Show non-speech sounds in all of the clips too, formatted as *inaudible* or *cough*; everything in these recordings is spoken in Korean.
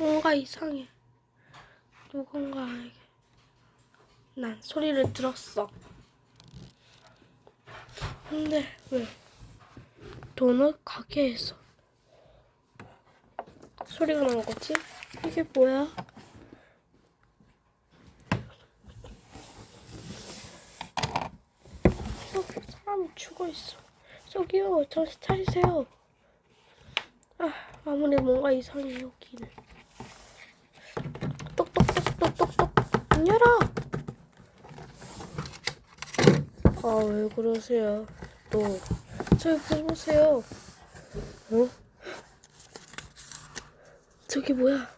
뭔가 이상해. 누군가에게 난 소리를 들었어. 근데 왜 도넛 가게에서 소리가 난 거지? 이게 뭐야? 저기 사람이 죽어 있어. 저기요, 정신 차리세요. 아, 아무리 뭔가 이상해 여기는. 아, 왜 그러세요? 또 저기 보세요. 어? 저기 뭐야?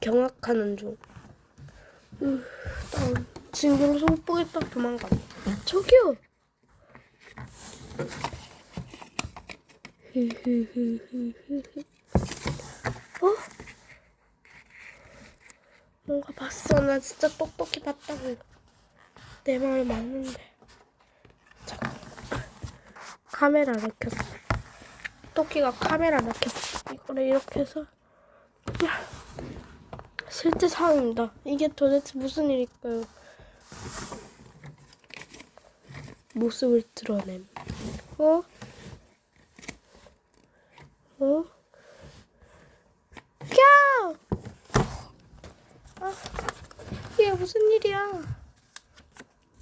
경악하는 중. 으, 난 진경서 못 보겠다. 도망가. 저기요. *laughs* 어? 뭔가 봤어. 나 진짜 똑똑히 봤다고. 내 말 맞는데. 카메라를 켰어. 토끼가 카메라를 켰어. 이거를 이렇게 해서. 실제 상황입니다. 이게 도대체 무슨 일일까요? 모습을 드러냄. 어? 어? 야! 아, 이게 무슨 일이야?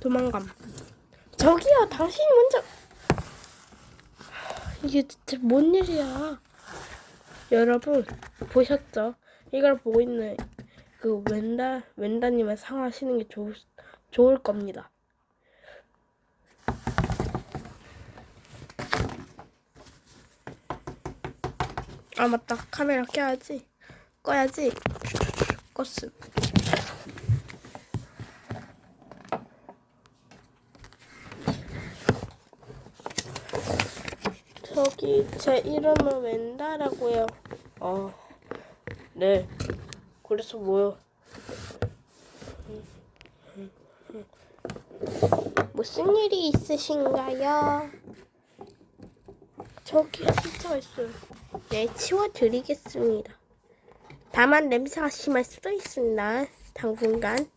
도망감. 저기요, 당신이 먼저. 이게 대체 뭔 일이야? 여러분 보셨죠? 이걸 보고 있는 그 웬다 웬다님을 상하시는 게 좋을 좋을 겁니다. 아 맞다 카메라 켜야지 꺼야지 껐음 저기 제 이름은 웬다라고요 어, 네 그래서 뭐요 무슨 일이 있으신가요? 저기 진짜 있어요 네, 치워드리겠습니다. 다만 냄새가 심할 수도 있습니다. 당분간.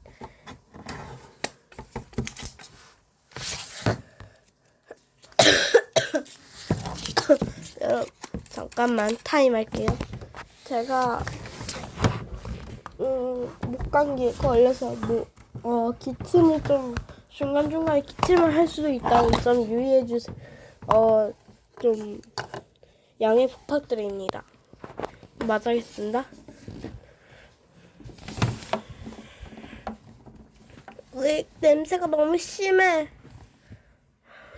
여러분, 잠깐만 타임 할게요. 제가 음, 목감기에 걸려서 뭐, 어, 기침을 좀 중간중간에 기침을 할 수도 있다고 좀 유의해 주세요. 어, 좀 양해 부탁드립니다. 맞아겠습니다. 왜 냄새가 너무 심해?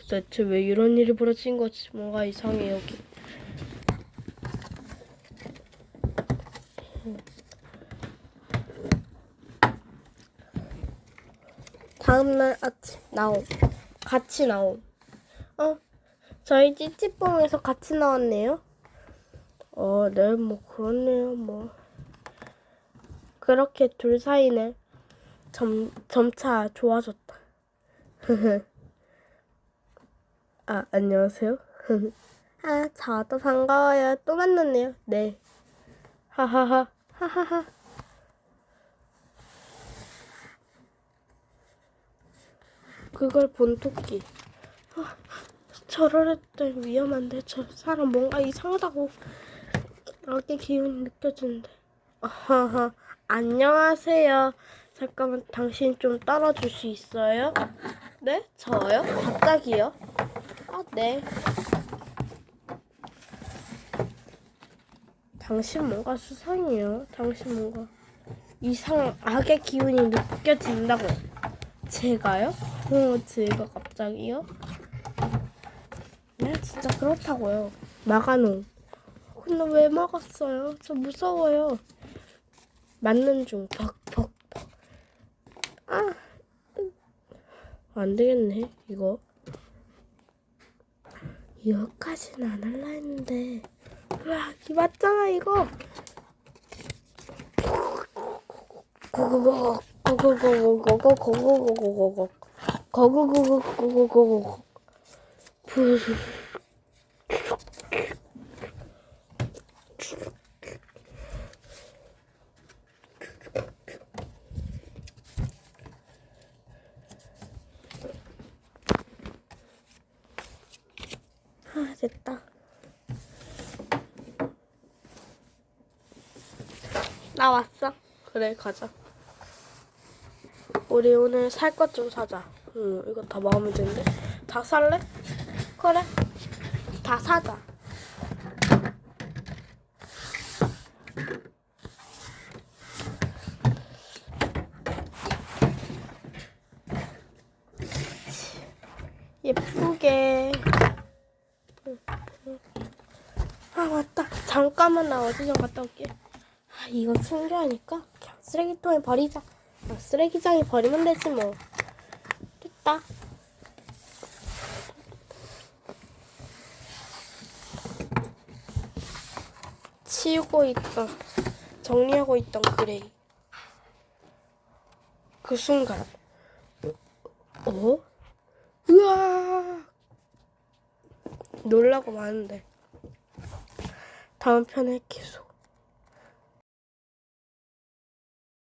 대체 왜 이런 일이 벌어진 거지? 뭔가 이상해 여기. 다음날 아침 나옴. 같이 나옴. 어? 저희 찌찌뽕에서 같이 나왔네요. 어, 네, 뭐 그렇네요, 뭐. 그렇게 둘 사이는 점, 점차 좋아졌다. *laughs* 아, 안녕하세요. *laughs* 아, 저도 반가워요. 또 만났네요. 네. 하하하, 하하하. 그걸 본 토끼. 아, 저럴 때 위험한데 저 사람 뭔가 이상하다고 악의 기운이 느껴지는데 아하하 안녕하세요 잠깐만 당신 좀 따라줄 수 있어요? 네? 저요? 갑자기요? 아 네 당신 뭔가 수상해요 당신 뭔가 이상 악의 기운이 느껴진다고 제가요? 어 제가 갑자기요? 네, 진짜 그렇다고요. 막아놓. 근데 왜 막았어요? 저 무서워요. 맞는 중. 벅, 벅, 벅. 아. 안 되겠네, 이거. 이거까지는 안 할라 했는데. 우와, 이 맞잖아, 이거. 고고고, 고고고, 고고고, 고고고, 고고 거구구구구구구구 아, 됐다. 나왔어. 그래, 가자. 우리 오늘 살 것 좀 사자. 응, 이거 다 마음에 드는데? 다 살래? 그래. 다 사자. 예쁘게. 아, 맞다. 잠깐만 나 어디 좀 갔다 올게. 아, 이거 충전하니까 쓰레기통에 버리자. 아, 쓰레기장에 버리면 되지 뭐. 됐다. 치우고 있던, 정리하고 있던 그레이. 그 순간. 어? 우와! 놀라고 마는데. 다음 편에 계속.